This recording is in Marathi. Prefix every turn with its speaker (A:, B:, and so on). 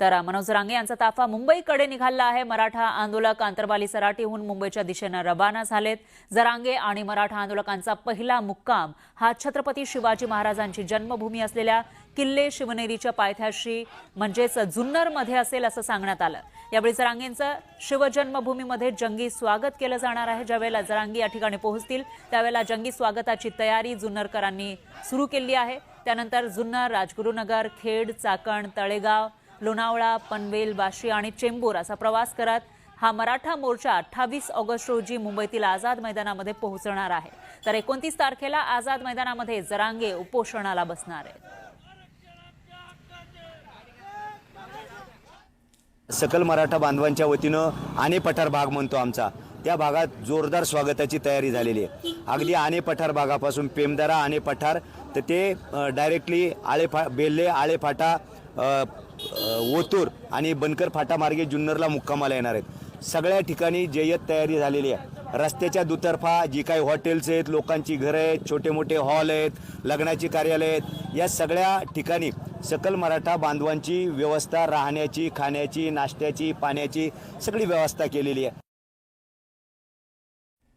A: तर मनोज रांगे यांचा ताफा मुंबईकडे निघाला आहे. मराठा आंदोलक आंतरवाली सराटीहून मुंबईच्या दिशेनं रवाना झालेत. जरांगे आणि मराठा आंदोलकांचा पहिला मुक्काम हा छत्रपती शिवाजी महाराजांची जन्मभूमी असलेल्या किल्ले शिवनेरीच्या पायथ्याशी म्हणजेच जुन्नरमध्ये असेल असं सांगण्यात आलं. यावेळी जरांगेंचं शिवजन्मभूमीमध्ये जंगी स्वागत केलं जाणार आहे. ज्यावेळेला जरांगी या ठिकाणी पोहोचतील त्यावेळेला जंगी स्वागताची तयारी जुन्नरकरांनी सुरू केली आहे. त्यानंतर जुन्नर राजगुरुनगर खेड चाकण तळेगाव लोणावळा पनवेल बाशी आणि चेंबूर असा प्रवास करत हा मराठा मोर्चा अठ्ठावीस ऑगस्ट रोजी मुंबईतील आझाद मैदानामध्ये पोहोचणार आहे. तर एकोणतीस तारखेला आझाद मैदानामध्ये जरांगे उपोषणाला बसणार आहेत.
B: सकल मराठा बांधवांच्या वतीनं आने पठार भाग म्हणतो आमचा. त्या भागात जोरदार स्वागताची तयारी झालेली आहे. अगदी आने पठार भागापासून पेमदारा आणि पठार तर ते डायरेक्टली आळे फा बेल्ले आळे फाटा ओतूर आणि बनकर फाटामार्गे जुन्नरला मुक्कामाला येणार आहेत. सगळ्या ठिकाणी जय्यत तयारी झालेली आहे. रस्त्याच्या दुतर्फा जी काही हॉटेल्स आहेत लोकांची घरं आहेत छोटे मोठे हॉल आहेत लग्नाची कार्यालय आहेत या सगळ्या ठिकाणी सकल मराठा बांधवांची व्यवस्था राहण्याची खाण्याची नाश्त्याची पाण्याची सगळी व्यवस्था केलेली आहे.